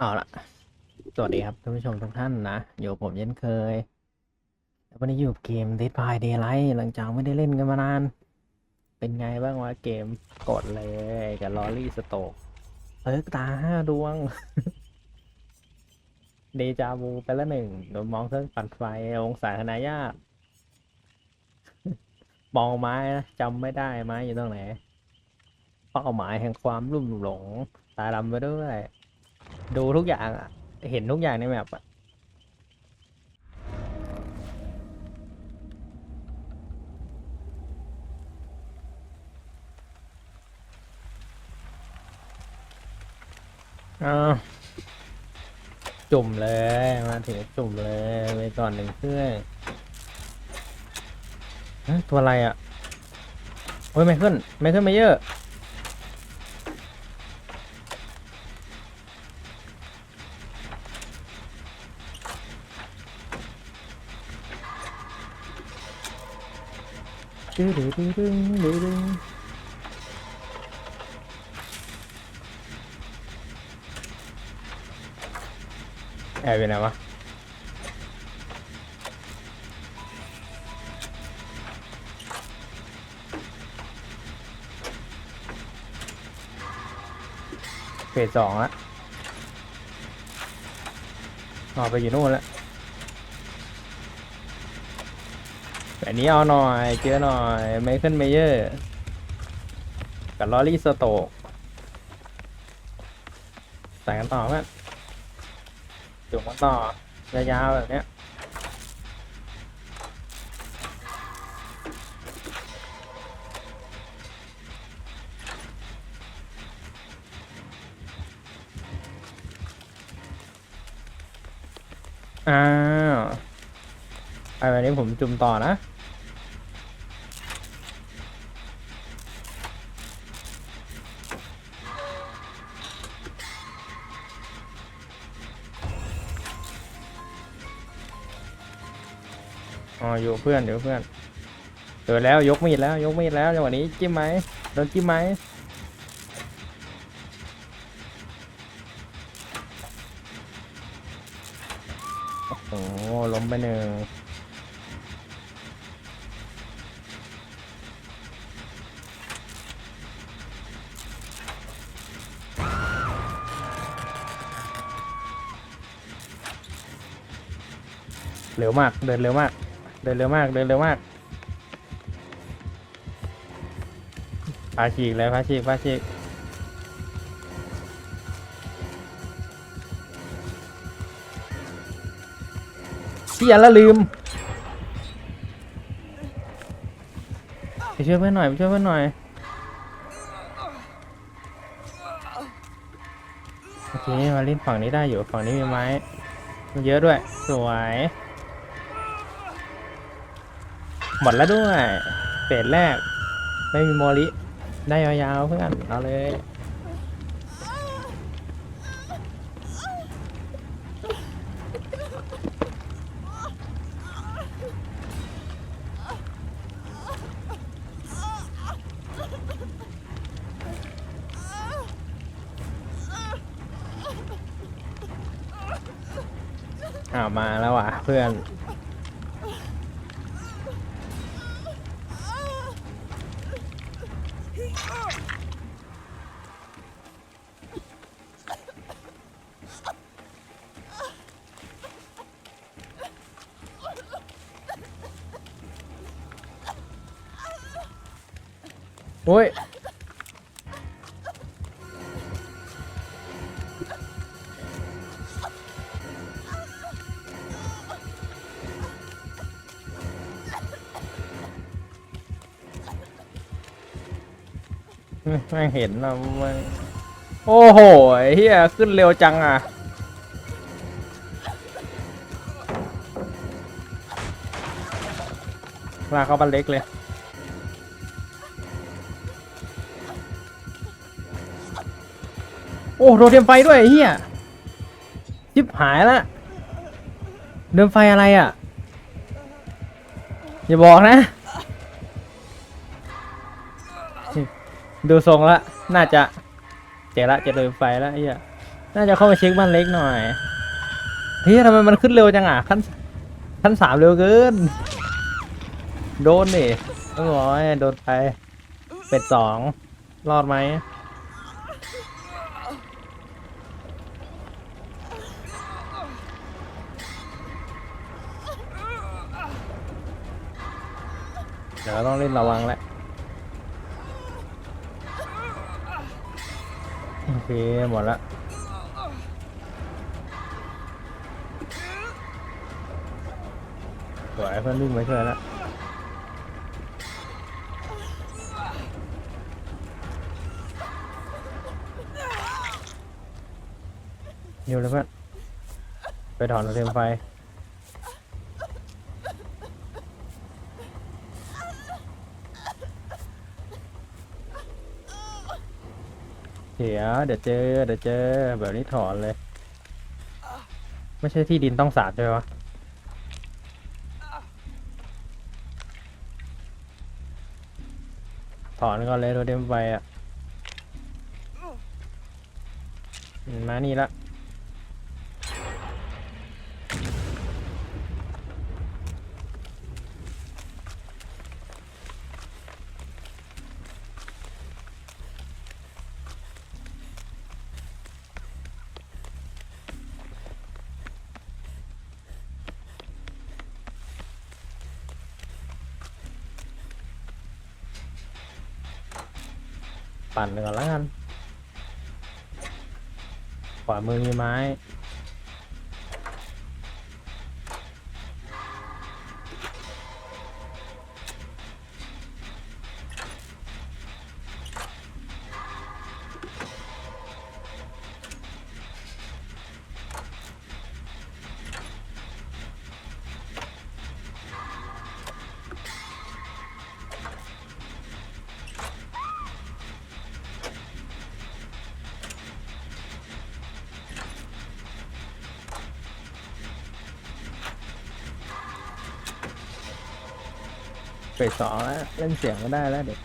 เอาละสวัสดีครับท่านผู้ชมทุกท่านนะ อยู่ผมเช่นเคย แล้ววันนี้อยู่เกม Dead by Daylight หลังจากไม่ได้เล่นกันมานาน เป็นไงบ้างวะเกมกดเลยกับลอรี่สโตกเอิกตาห้าดวง เดจาวูไปละหนึ่งโดนมองเครื่องปั่นไฟ องศาคณะยากมองไม้นะจำไม่ได้ไม้อยู่ตรงไหนเป้าหมายแห่งความลุ่มหลง ตาดำไปด้วย ดูทุกอย่างอะเห็นทุกอย่างในแมปอะเอาจุ่มเลยมาถึงจุ่มเลยไปก่อนหนึ่งเครื่องฮะตัวอะไรอะโอ้ยไม่ขึ้นไม่ขึ้นไม่เยอะ ดื้อดื้อดื้อดื้อดื้อดื้อแอบอยู่ไหนวะเฟสสองละออกไปอยู่นู่นแล้ว แบบนี้เอาหน่อยเจอหน่อยไมเคิลเมเยอร์กับลอรี่สโตกใส่กันต่อเพื่อนจุ่มกันต่อยาวๆแบบเนี้ยอ้าวไอ้แบบนี้ผมจุ่มต่อนะ อ๋ออยู่เพื่อนอยู่เพื่อนเจอแล้วยกมีดแล้ว ยกมีดแล้วจังหวะนี้จิ้มไหมโดนจิ้มไหมโอ้โหล้มไปหนึ่งเร็วมาก เดินเร็วมาก เดินเร็วมาก เดินเร็วมากพาฉีกเลยพาฉีกพาฉีกพี่ยันละลืมไปช่วยเพื่อนหน่อยไปช่วยเพื่อนหน่อยโอเคมาเล่นฝั่งนี้ได้อยู่ฝั่งนี้มีไม้เยอะด้วย สวย หมดแล้วด้วยเฟสแรก ไม่มีโมลิ ได้ยาวๆเพื่อนเอาเลยอ้าวมาแล้วว่ะเพื่อน โอ้ยไม่เห็นนะไม่โอ้โหเฮียขึ้นเร็วจังอะ ลากเข้าบ้านเล็กเลย โอ้โดนเทียมไฟด้วยเฮียชิบหายละเดิมไฟอะไรอะ อย่าบอกนะ ดูทรงละ น่าจะเจอละเจอเดินไฟแล้วเหี้ยน่าจะเข้ามาเช็คบ้านเล็กหน่อยเฮ้ยทำไมมันขึ้นเร็วจังอะขั้นขั้นสามเร็วเกิน โดนนี่ต้องร้อยโดนไปเป็ดสองรอดไหม เดี๋ยวเราต้องเล่นระวังแล้วโอเคหมดละสวยเพื่อนวิ่งมาช่วยแล้วอยู่เลยเพื่อนไปถอนเทียมไฟ เดี๋ยวเดี๋ยวเจอเดี๋ยวเจอแบบนี้ถอนเลย ไม่ใช่ที่ดินต้องสาดใช่ไหมวะถอนก่อนเลยโรเดมไปอะมานี่ละ ปั่นไปก่อนแล้วกัน ขวามือมีไม้ ฟสสองแล้วเล่นเสียงก็ได้แล้วเด็ก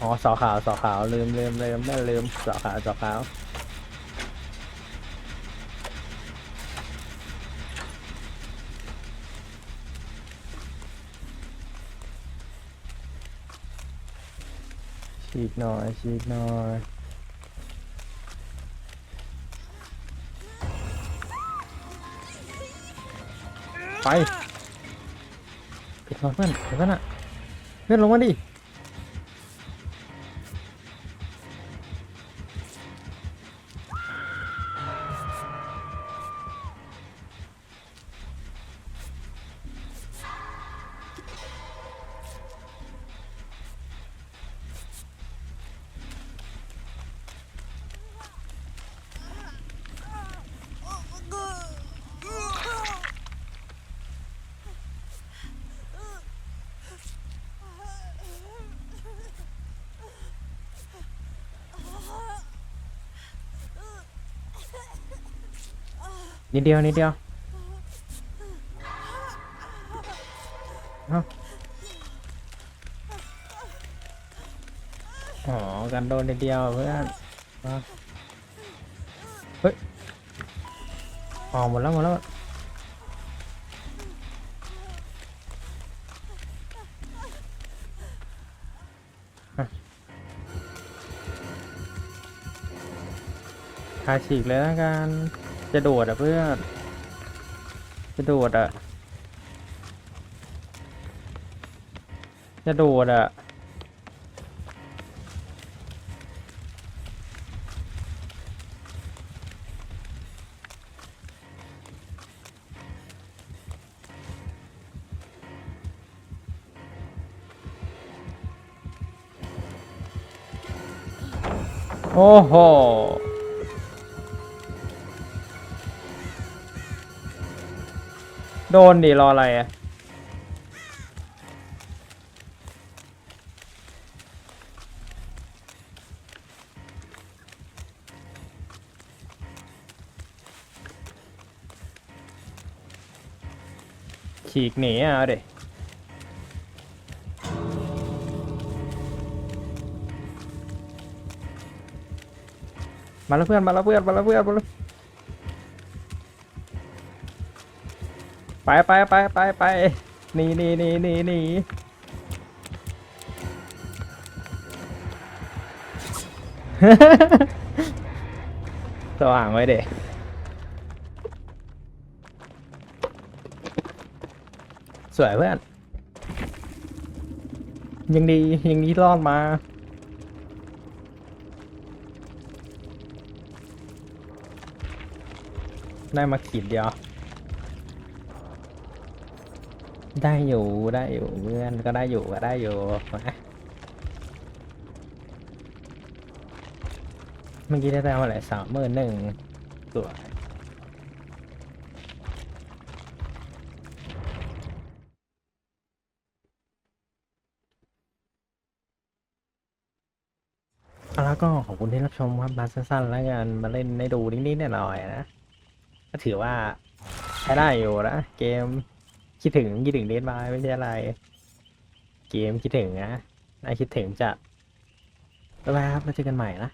อ๋อสอขาวสอขาวลืมลืมลืมไม่ลืมสอขาวสอขาวฉีกหน่อยฉีกหน่อย ไปปิดก่อนเพื่อนเดี๋ยวกันอะเพื่อนลงมาดิ นิดเดียวนิดเดียวอ๋อกันโดนนิดเดียวเพื่อนเฮ้ยออกหมดแล้วหมดแล้วอะขาฉีกเลยแล้วกัน จะโดดอะเพื่อนจะโดดอะจะโดดอะโอ้โห โดนดิรออะไรอะฉีกหนีอะเดิมาแล้วเพื่อนมาแล้วเพื่อนมาแล้วเพื่อนมาแล้ว ไปไปไปไปไปหนีหนีหนีหนีหนีสว่างไว้เด็สวยเพื่อน ยังดียังดีรอดมา ได้มาขีดเดียว ได้อยู่ได้อยู่เพื่อนก็ได้อยู่ก็ได้อยู่มาเมื่อกี้ได้แต้มอะไรสามหมื่นหนึ่งสวยเอาแล้วก็ขอบคุณที่รับชมครับมาสั้นๆแล้วกันมาเล่นให้ดูนิดๆหน่อยๆนะ ก็ถือว่าใช้ได้อยู่นะ เกม คิดถึงคิดถึงเดนบายไม่ใช่อะไร เกมคิดถึงนะนายคิดถึงจะบ๊ายบายครับแล้วเจอกันใหม่นะ